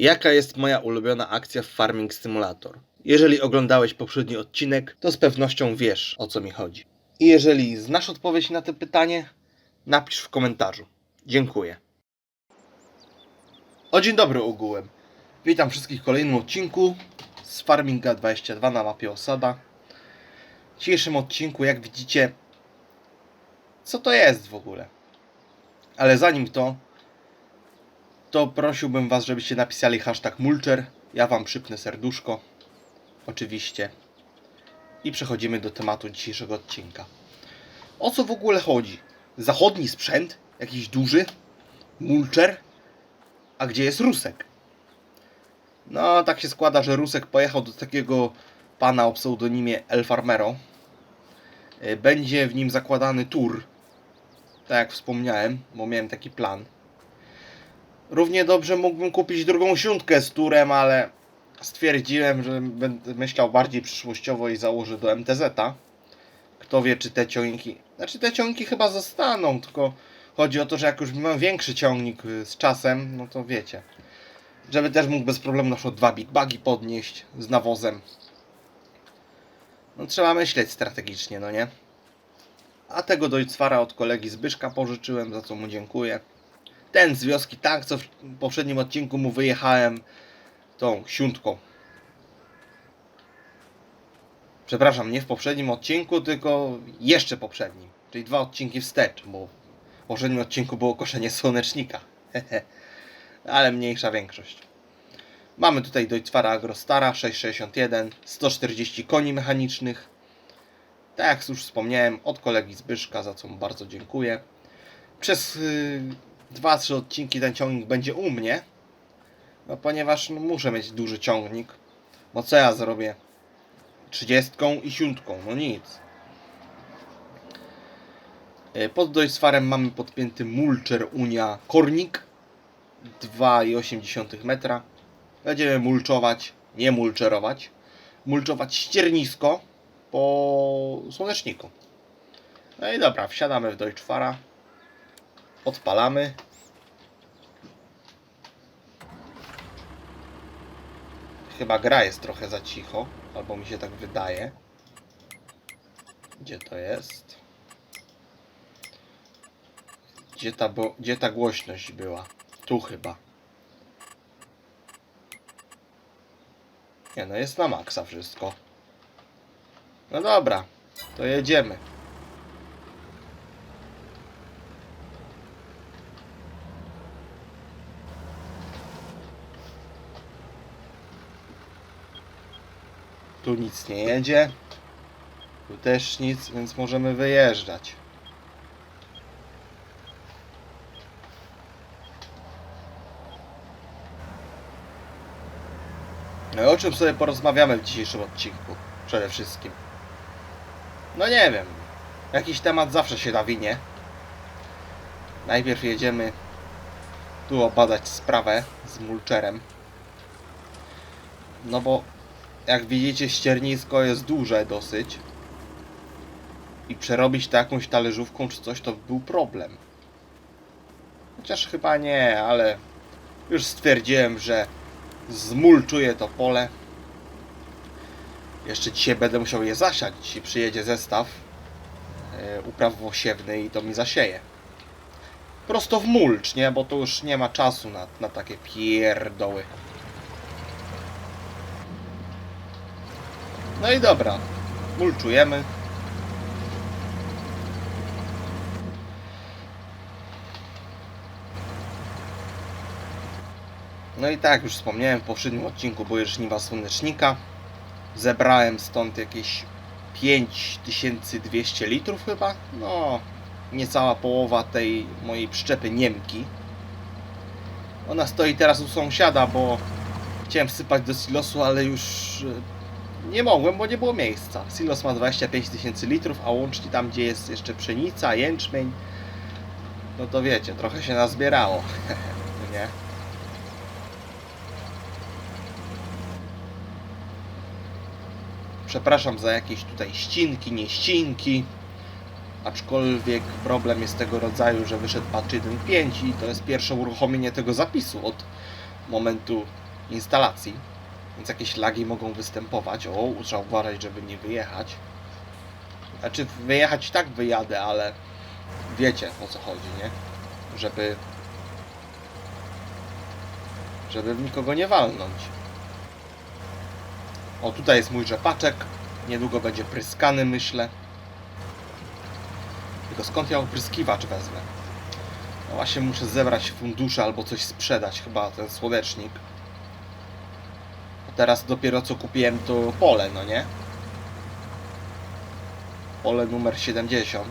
Jaka jest moja ulubiona akcja w Farming Simulator? Jeżeli oglądałeś poprzedni odcinek, to z pewnością wiesz o co mi chodzi. I jeżeli znasz odpowiedź na to pytanie, napisz w komentarzu. Dziękuję. O dzień dobry ogółem. Witam wszystkich w kolejnym odcinku z Farminga 22 na mapie Osada. W dzisiejszym odcinku, jak widzicie, co to jest w ogóle? Ale zanim to, to prosiłbym Was, żebyście napisali hashtag mulcher. Ja Wam przypnę serduszko. Oczywiście. I przechodzimy do tematu dzisiejszego odcinka. O co w ogóle chodzi? Zachodni sprzęt? Jakiś duży? Mulcher? A gdzie jest Rusek? No, tak się składa, że Rusek pojechał do takiego pana o pseudonimie El Farmero. Będzie w nim zakładany tour. Tak jak wspomniałem, bo miałem taki plan. Równie dobrze mógłbym kupić drugą siódmkę z turem, ale stwierdziłem, że będę myślał bardziej przyszłościowo i założę do MTZ-a. Kto wie, czy te ciągniki. Znaczy, te ciągniki chyba zostaną, tylko chodzi o to, że jak już mam większy ciągnik y, z czasem, no to wiecie. Żeby też mógł bez problemu na przykład dwa big bagi podnieść z nawozem. No trzeba myśleć strategicznie, no nie? A tego Deutzfara od kolegi Zbyszka pożyczyłem, za co mu dziękuję. Ten z wioski, tak, co w poprzednim odcinku mu wyjechałem tą siódmką. Przepraszam, nie w poprzednim odcinku, tylko jeszcze poprzednim. Czyli dwa odcinki wstecz, bo w poprzednim odcinku było koszenie słonecznika. Ale mniejsza większość. Mamy tutaj Deutzfara Agrostara 661, 140 koni mechanicznych. Tak jak już wspomniałem, od kolegi Zbyszka, za co mu bardzo dziękuję. Przez y, 2-3 odcinki ten ciągnik będzie u mnie, no ponieważ no, muszę mieć duży ciągnik. Bo co ja zrobię? 30 i siódmką, no nic. Y, Pod Deutzfarem mamy podpięty Mulcher Unia Kornik 2,8 metra. Będziemy mulczować, nie mulczerować, mulczować ściernisko po słoneczniku. No i dobra, wsiadamy w Deutschfara, odpalamy. Chyba gra jest trochę za cicho, albo mi się tak wydaje. Gdzie to jest? Gdzie ta, bo, gdzie ta głośność była? Tu chyba. Nie no, jest na maksa wszystko. No dobra, to jedziemy. Tu nic nie jedzie. Tu też nic, więc możemy wyjeżdżać. No i o czym sobie porozmawiamy w dzisiejszym odcinku? Przede wszystkim. No nie wiem. Jakiś temat zawsze się nawinie. Najpierw jedziemy tu obadać sprawę z mulcherem. No bo jak widzicie ściernisko jest duże dosyć. I przerobić to jakąś talerzówką czy coś to był problem. Chociaż chyba nie, ale już stwierdziłem, że zmulczuję to pole. Jeszcze dzisiaj będę musiał je zasiać. Dzisiaj przyjedzie zestaw e, upraw włosiewny i to mi zasieje. Prosto w mulcz, nie? Bo to już nie ma czasu na, na takie pierdoły. No i dobra. Mulczujemy. No i tak, już wspomniałem w poprzednim odcinku były żniwa słonecznika. Zebrałem stąd jakieś 5200 litrów chyba. No, niecała połowa tej mojej przyczepy Niemki. Ona stoi teraz u sąsiada, bo chciałem wsypać do silosu, ale już e, nie mogłem, bo nie było miejsca. Silos ma 25 tysięcy litrów, a łącznie tam, gdzie jest jeszcze pszenica, jęczmień, no to wiecie, trochę się nazbierało. nie? Przepraszam za jakieś tutaj ścinki, nieścinki. Aczkolwiek problem jest tego rodzaju, że wyszedł patch 1.5 i to jest pierwsze uruchomienie tego zapisu od momentu instalacji, więc jakieś lagi mogą występować. O, trzeba uważać, żeby nie wyjechać. Znaczy, wyjechać i tak wyjadę, ale wiecie o co chodzi, nie? Żeby. Żeby w nikogo nie walnąć. O, tutaj jest mój rzepaczek. Niedługo będzie pryskany, myślę. Tylko skąd ja opryskiwacz wezmę? No właśnie muszę zebrać fundusze albo coś sprzedać, chyba ten słonecznik. Teraz dopiero co kupiłem to pole, no nie? Pole numer 70.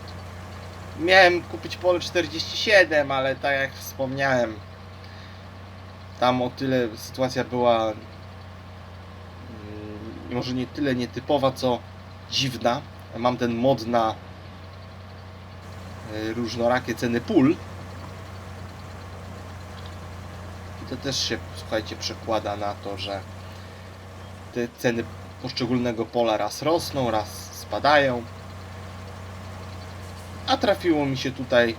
Miałem kupić pole 47, ale tak jak wspomniałem, tam o tyle sytuacja była mm, może nie tyle nietypowa, co dziwna. Mam ten mod na y, różnorakie ceny pól. I to też się, słuchajcie, przekłada na to, że te ceny poszczególnego pola raz rosną, raz spadają. A trafiło mi się tutaj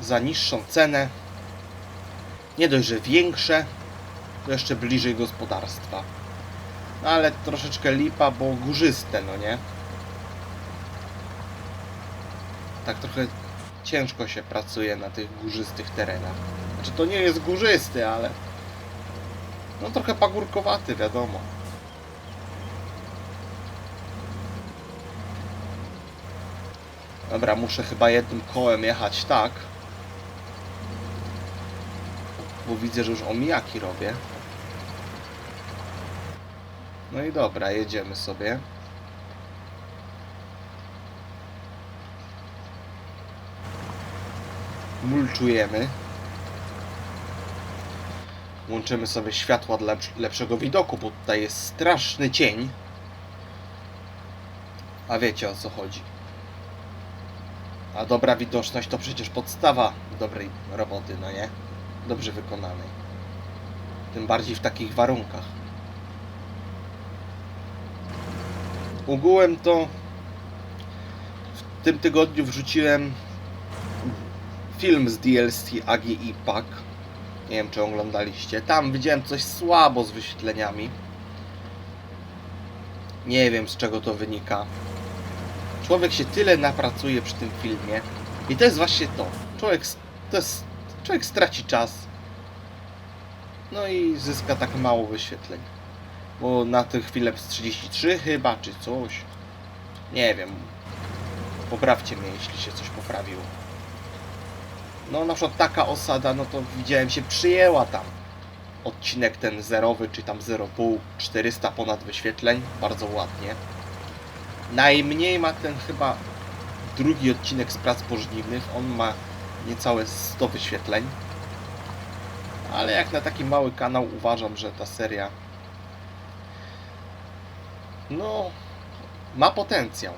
za niższą cenę. Nie dość, że większe, to jeszcze bliżej gospodarstwa. No ale troszeczkę lipa, bo górzyste, no nie? Tak trochę ciężko się pracuje na tych górzystych terenach. Znaczy to nie jest górzysty, ale no trochę pagórkowaty, wiadomo. Dobra, muszę chyba jednym kołem jechać tak. Bo widzę, że już omijaki robię. No i dobra, jedziemy sobie. Mulczujemy. Łączymy sobie światła dla lepsz- lepszego widoku, bo tutaj jest straszny cień. A wiecie o co chodzi. A dobra widoczność to przecież podstawa dobrej roboty, no nie? Dobrze wykonanej. Tym bardziej w takich warunkach. Ogółem to w tym tygodniu wrzuciłem film z DLC AGI Pack. Nie wiem, czy oglądaliście. Tam widziałem coś słabo z wyświetleniami. Nie wiem, z czego to wynika. Człowiek się tyle napracuje przy tym filmie. I to jest właśnie to. Człowiek, to jest, człowiek straci czas. No i zyska tak mało wyświetleń. Bo na tę chwilę z 33 chyba, czy coś. Nie wiem. Poprawcie mnie, jeśli się coś poprawiło. No na przykład taka osada, no to widziałem się przyjęła tam. Odcinek ten zerowy, czy tam 0,5, 400 ponad wyświetleń. Bardzo ładnie. Najmniej ma ten chyba drugi odcinek z prac pożniwnych. On ma niecałe 100 wyświetleń. Ale jak na taki mały kanał uważam, że ta seria no ma potencjał.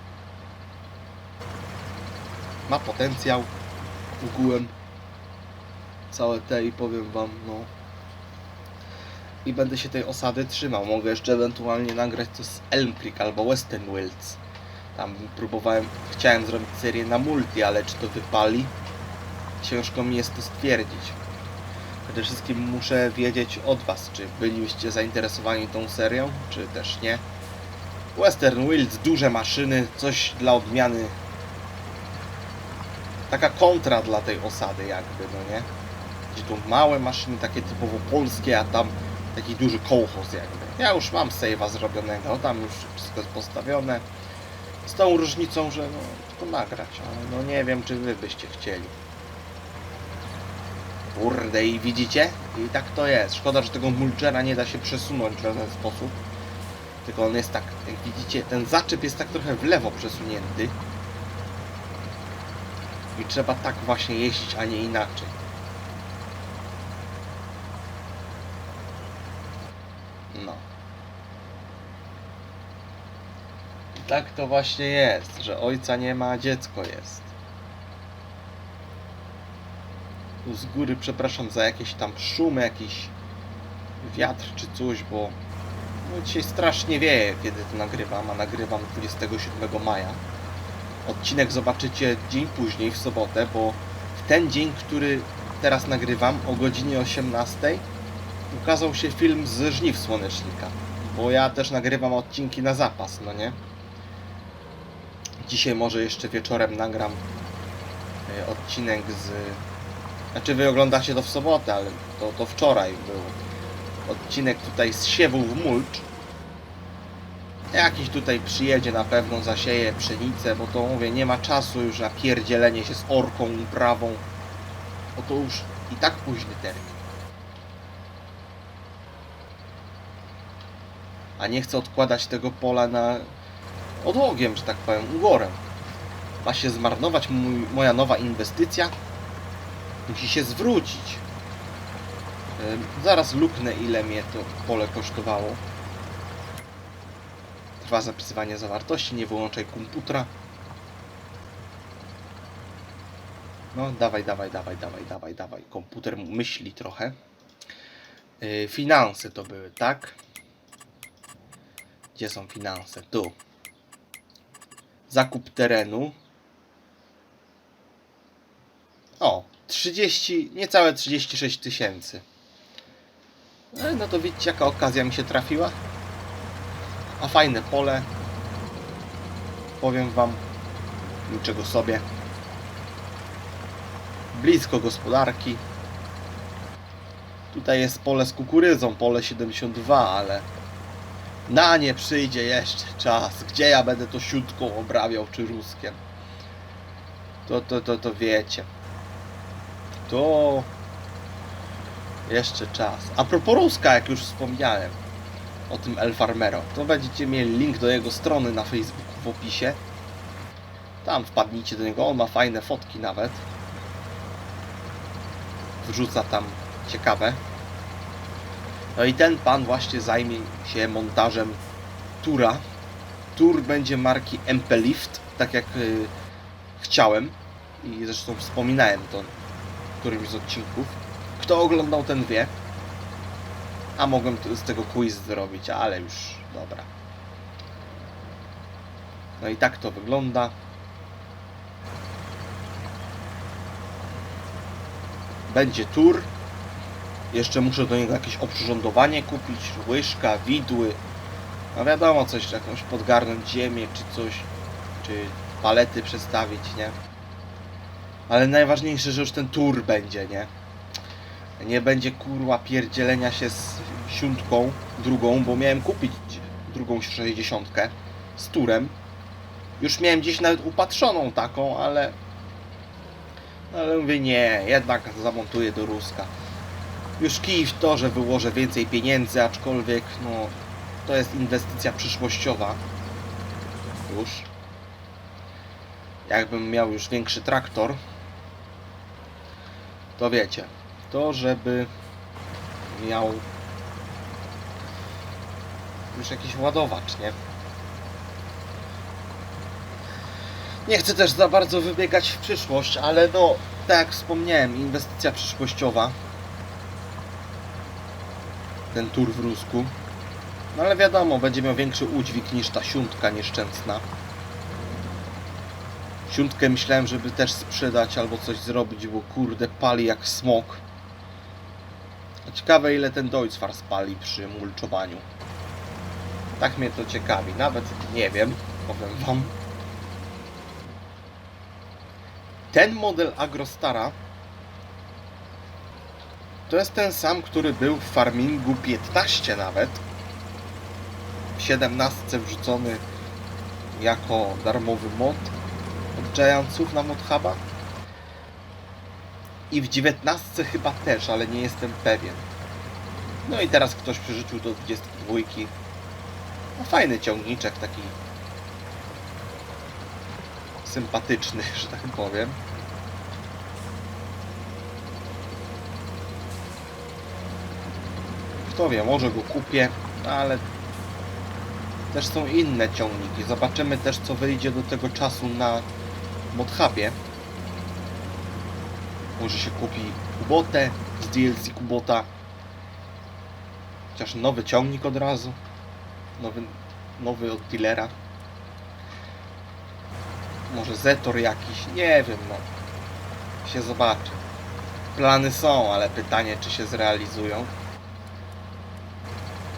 Ma potencjał ogółem całe te i powiem wam no i będę się tej osady trzymał. Mogę jeszcze ewentualnie nagrać coś z Elm Creek albo Western Wilds. Tam próbowałem, chciałem zrobić serię na multi, ale czy to wypali? Ciężko mi jest to stwierdzić. Przede wszystkim muszę wiedzieć od Was, czy byliście zainteresowani tą serią, czy też nie. Western Wilds, duże maszyny, coś dla odmiany. Taka kontra dla tej osady jakby, no nie? Gdzie tu małe maszyny, takie typowo polskie, a tam taki duży kołchoz jakby. Ja już mam save'a zrobionego, tam już wszystko jest postawione. Z tą różnicą, że no, tylko nagrać, ale no nie wiem, czy wy byście chcieli. Kurde, i widzicie? I tak to jest. Szkoda, że tego mulchera nie da się przesunąć w żaden sposób. Tylko on jest tak, jak widzicie, ten zaczep jest tak trochę w lewo przesunięty. I trzeba tak właśnie jeździć, a nie inaczej. No. I tak to właśnie jest, że ojca nie ma, a dziecko jest. Tu z góry przepraszam za jakieś tam szumy, jakiś wiatr czy coś, bo no dzisiaj strasznie wieje, kiedy to nagrywam, a nagrywam 27 maja. Odcinek zobaczycie dzień później, w sobotę, bo w ten dzień, który teraz nagrywam, o godzinie 18 ukazał się film z żniw słonecznika. Bo ja też nagrywam odcinki na zapas, no nie? Dzisiaj może jeszcze wieczorem nagram e, odcinek z... Znaczy wy oglądacie to w sobotę, ale to, to wczoraj był odcinek tutaj z siewów w mulcz. Jakiś tutaj przyjedzie na pewno, zasieje pszenicę, bo to mówię, nie ma czasu już na pierdzielenie się z orką, uprawą. Bo to już i tak późny termin. A nie chcę odkładać tego pola na odłogiem, że tak powiem, ugorem. Ma się zmarnować mój, moja nowa inwestycja. Musi się zwrócić. Zaraz luknę ile mnie to pole kosztowało. Trwa zapisywanie zawartości, nie wyłączaj komputera. No, dawaj, dawaj, dawaj, dawaj, dawaj, dawaj. Komputer myśli trochę. Yy, finanse to były, tak? Gdzie są finanse? Tu. Zakup terenu. O, 30, niecałe 36 tysięcy. E, No to widzicie, jaka okazja mi się trafiła. A fajne pole. Powiem wam. Niczego sobie. Blisko gospodarki. Tutaj jest pole z kukurydzą, pole 72, ale na nie przyjdzie jeszcze czas. Gdzie ja będę to siódką obrabiał czy ruskiem? To, to, to, to wiecie. To jeszcze czas. A propos Ruska, jak już wspomniałem o tym El Farmero, to będziecie mieli link do jego strony na Facebooku w opisie. Tam wpadnijcie do niego, on ma fajne fotki nawet. Wrzuca tam ciekawe. No i ten pan właśnie zajmie się montażem Tura. Tur będzie marki MP Lift, tak jak y, chciałem. I zresztą wspominałem to w którymś z odcinków. Kto oglądał, ten wie. A mogłem z tego quiz zrobić, ale już dobra. No i tak to wygląda. Będzie tur. Jeszcze muszę do niego jakieś oprzyrządowanie kupić, łyżka, widły. No wiadomo, coś, jakąś podgarnąć ziemię, czy coś, czy palety przestawić, nie? Ale najważniejsze, że już ten tur będzie, nie? Nie będzie kurwa pierdzielenia się z siódmką drugą, bo miałem kupić drugą 60 z turem. Już miałem gdzieś nawet upatrzoną taką, ale ale mówię nie, jednak zamontuję do Ruska. Już kij w to, że wyłożę więcej pieniędzy, aczkolwiek no to jest inwestycja przyszłościowa. Już. Jakbym miał już większy traktor, to wiecie, to żeby miał już jakiś ładowacz, nie? Nie chcę też za bardzo wybiegać w przyszłość, ale no, tak jak wspomniałem, inwestycja przyszłościowa. Ten tur w Rusku. No ale wiadomo, będzie miał większy udźwig niż ta siuntka nieszczęsna. Siuntkę myślałem, żeby też sprzedać albo coś zrobić, bo kurde pali jak smok. Ciekawe ile ten Deutzfar spali przy mulczowaniu. Tak mnie to ciekawi. Nawet nie wiem, powiem wam. Ten model Agrostara to jest ten sam, który był w Farmingu 15 nawet. W 17 wrzucony jako darmowy mod od Giantsów na ModHuba. I w 19 chyba też, ale nie jestem pewien. No i teraz ktoś przerzucił do 22. No fajny ciągniczek, taki sympatyczny, że tak powiem. Kto wie, może go kupię, ale też są inne ciągniki. Zobaczymy też co wyjdzie do tego czasu na Modhubie. Może się kupi Kubotę z DLC Kubota. Chociaż nowy ciągnik od razu. Nowy, nowy od dealera. Może Zetor jakiś, nie wiem, no. Się zobaczy. Plany są, ale pytanie, czy się zrealizują.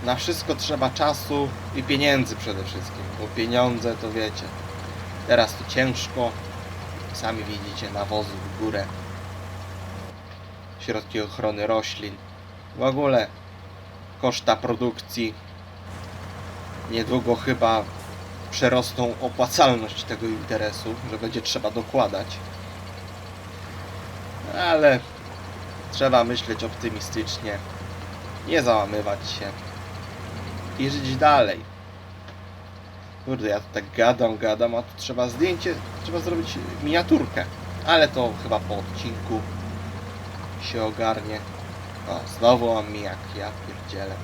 Na wszystko trzeba czasu i pieniędzy przede wszystkim, bo pieniądze to wiecie. Teraz to ciężko. Sami widzicie nawozy w górę. Środki ochrony roślin. W ogóle koszta produkcji niedługo chyba przerosną opłacalność tego interesu, że będzie trzeba dokładać. Ale trzeba myśleć optymistycznie, nie załamywać się i żyć dalej. Kurde, ja tu tak gadam, gadam, a tu trzeba zdjęcie, trzeba zrobić miniaturkę. Ale to chyba po odcinku się ogarnie. O, znowu mam mijak, ja pierdzielę.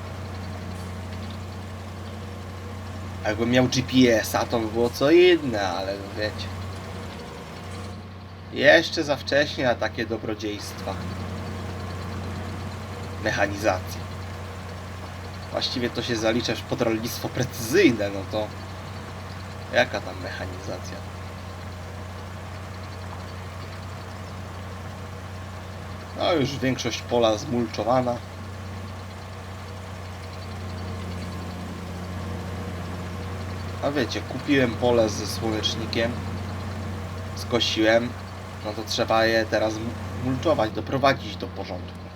Jakbym miał GPS-a, to by było co inne, ale no wiecie. Jeszcze za wcześnie na takie dobrodziejstwa. Mechanizacji. Właściwie to się zalicza pod rolnictwo precyzyjne, no to jaka tam mechanizacja? No już większość pola zmulczowana. A wiecie, kupiłem pole ze słonecznikiem, skosiłem, no to trzeba je teraz mulczować, doprowadzić do porządku.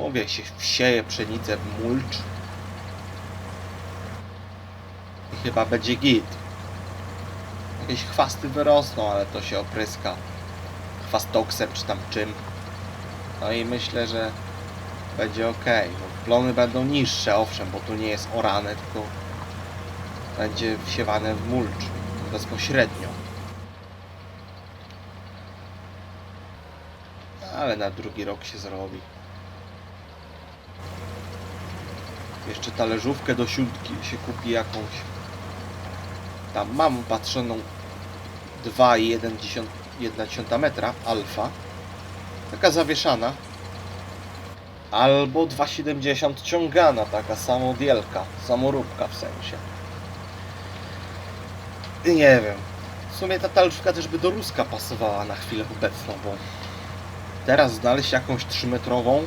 Mówię, się wsieje pszenicę w mulcz i chyba będzie git. Jakieś chwasty wyrosną, ale to się opryska chwastoksem czy tam czym. No i myślę, że będzie ok. No, plony będą niższe, owszem, bo tu nie jest orane, tylko będzie wsiewane w mulcz bezpośrednio. Ale na drugi rok się zrobi. Jeszcze talerzówkę do siódmki się kupi jakąś. Tam mam patrzoną 2,1 metra alfa. Taka zawieszana. Albo 2,70 ciągana, taka samodielka, samoróbka w sensie. Nie wiem. W sumie ta talerzówka też by do Ruska pasowała na chwilę obecną, bo teraz znaleźć jakąś 3-metrową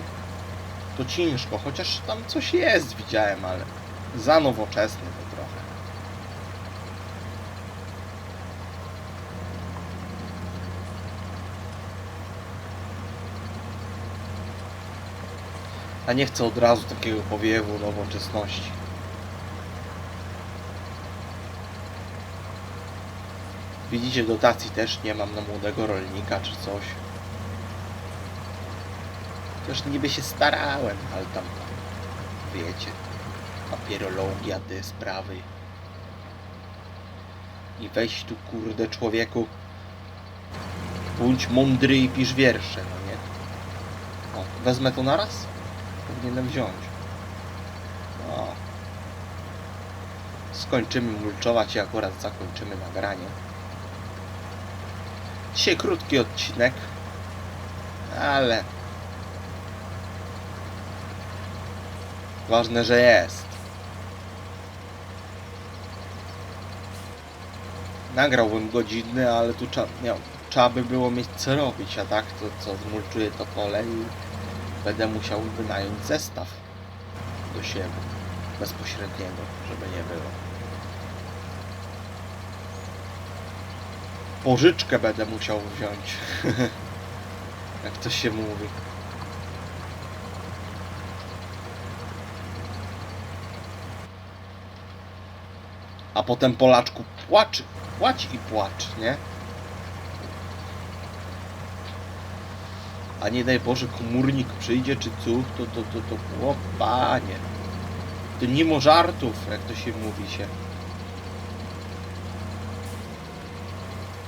to ciężko, chociaż tam coś jest, widziałem, ale za nowoczesny to trochę. A nie chcę od razu takiego powiewu nowoczesności. Widzicie, dotacji też nie mam na młodego rolnika czy coś. Też niby się starałem, ale tam, wiecie, papierologia, te sprawy. I weź tu, kurde, człowieku, bądź mądry i pisz wiersze, no nie? O, wezmę to naraz? Powinienem wziąć. O. Skończymy mulczować i akurat zakończymy nagranie. Dzisiaj krótki odcinek, ale ważne, że jest. Nagrałbym godzinny, ale tu trzeba, miał, trzeba by było mieć co robić, a tak to co zmulczuję to pole i będę musiał wynająć zestaw do siebie bezpośredniego, żeby nie było. Pożyczkę będę musiał wziąć. Jak to się mówi. A potem Polaczku płacz, płacz i płacz, nie? A nie daj Boże komórnik przyjdzie czy cóż, to to to to o panie. To ma żartów, jak to się mówi się.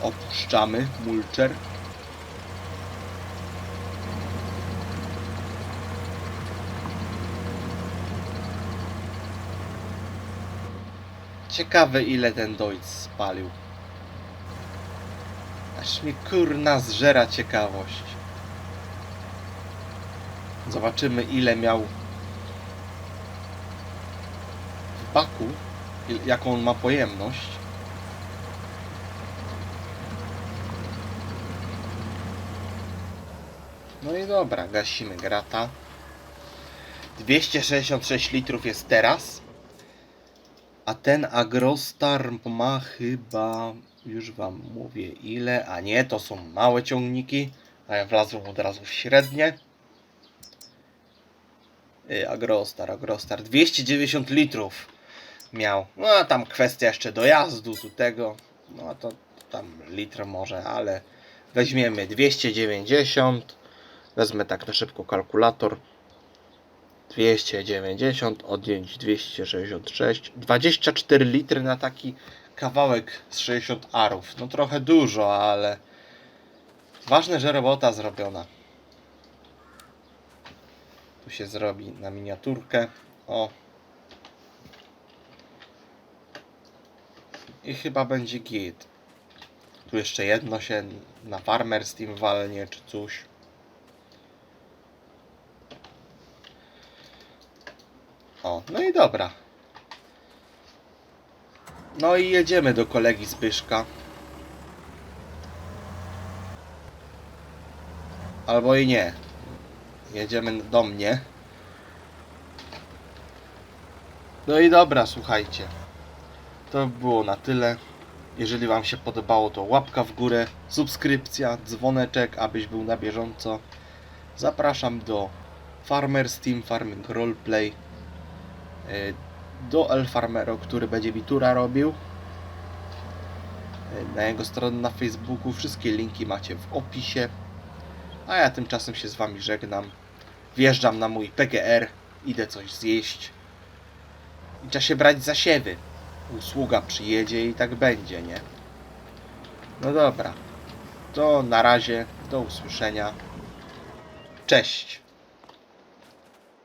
Opuszczamy mulcher. Ciekawe ile ten dojc spalił. Aż mi kurna zżera ciekawość. Zobaczymy ile miał w baku, jaką on ma pojemność. No i dobra, gasimy grata. 266 litrów jest teraz. A ten Agrostar ma chyba, już wam mówię ile, a nie, to są małe ciągniki, a ja wlazłem od razu w średnie. Y, Agrostar, Agrostar, 290 litrów miał. No a tam kwestia jeszcze dojazdu do tego, no to tam litr może, ale weźmiemy 290, wezmę tak na szybko kalkulator. 290 odjąć 266 24 litry na taki kawałek z 60 arów. No trochę dużo ale ważne że robota zrobiona. Tu się zrobi na miniaturkę. O. I chyba będzie git. Tu jeszcze jedno się na farmer Steam walnie czy coś O, no i dobra. No i jedziemy do kolegi Zbyszka. Albo i nie. Jedziemy do mnie. No i dobra, słuchajcie. To by było na tyle. Jeżeli Wam się podobało, to łapka w górę, subskrypcja, dzwoneczek, abyś był na bieżąco. Zapraszam do Farmers Team Farming Roleplay do El Farmero, który będzie mi tura robił. Y, Na jego stronę na Facebooku wszystkie linki macie w opisie. A ja tymczasem się z Wami żegnam. Wjeżdżam na mój PGR, idę coś zjeść. I trzeba się brać za siewy. Usługa przyjedzie i tak będzie, nie? No dobra. To na razie, do usłyszenia. Cześć.